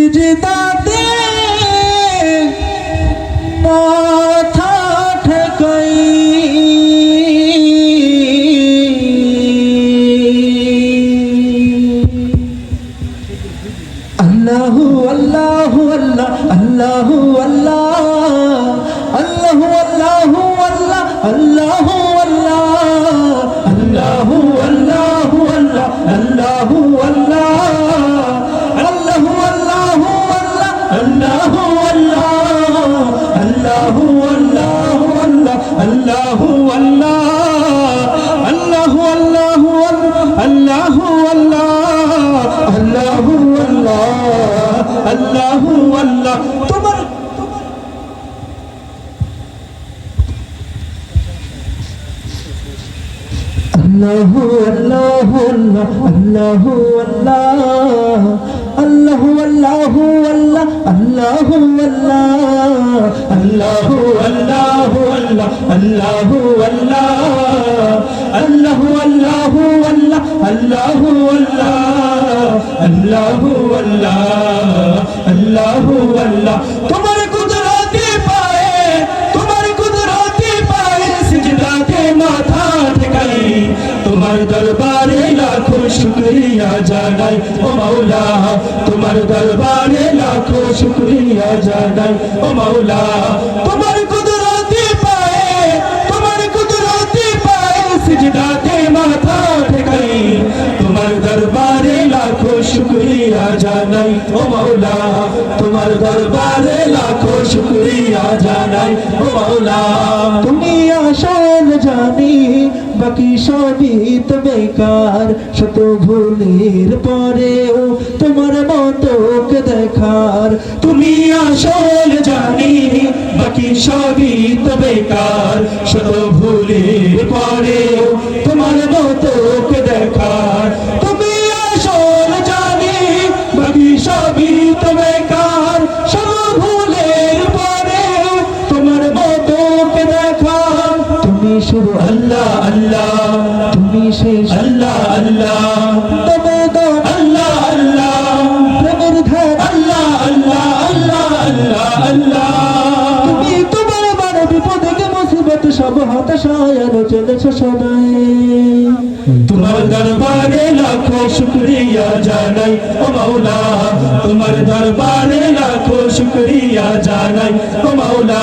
সিজদাতে মাথা ঠেকাই। আল্লাহু আল্লাহু আল্লাহ আল্লাহু আল্লাহ আল্লাহু আল্লাহু আল্লাহ আল্লাহ আল্লাহ আল্লাহু। তোমার আল্লাহ আল্লাহ আল্লাহ আল্লাহ আল্লাহ আল্লাহ আল্লাহ আল্লাহ আল্লাহ আল্লাহ আল্লাহ আল্লাহ আল্লাহ আল্লাহ আল্লাহ আল্লাহ আল্লাহ আল্লাহ আল্লাহ আল্লাহ। তোমার কুদরতে পায়ে, তোমার কুদরতে পায়ে সিজদাতে মাথা ঠেকাই। তোমার দরবারে লাখো শুকরিয়া জানাই, ও মাওলা। তোমার দরবারে লাখো শুকরিয়া জানাই, ও মাওলা। তোমার কুদরতে পায়ে, তোমার কুদরতে পায়ে সিজদাতে মাথা ঠেকাই। তোমার দরবারে লাখো শুকরিয়া জানাই, ও মাওলা। তোমার দরবারে লাখো শুকরিয়া জানাই ও মাওলা। তুমি আসল জানি বাকি সবই তো বেকার শত ভুলের পরেও তোমার মতকে দেখার। তুমি আসল জানি বাকি সবই তো বেকার শত ভুলের পরেও শেষ আল্লাহ আল্লাহ। তবে আল্লাহ আল্লাহ। প্রেমের ধার। আল্লাহ আল্লাহ আল্লাহ আল্লাহ আল্লাহ। তুমি তোমার আমার বিপদে কে মুসিবত সব হতাশায় আলো চলেছ সবাই। তোমার দরবারে লাখো শুক্রিয়া জানাই ও মাওলা। তোমার দরবারে লাখো শুক্রিয়া জানাই ও মাওলা।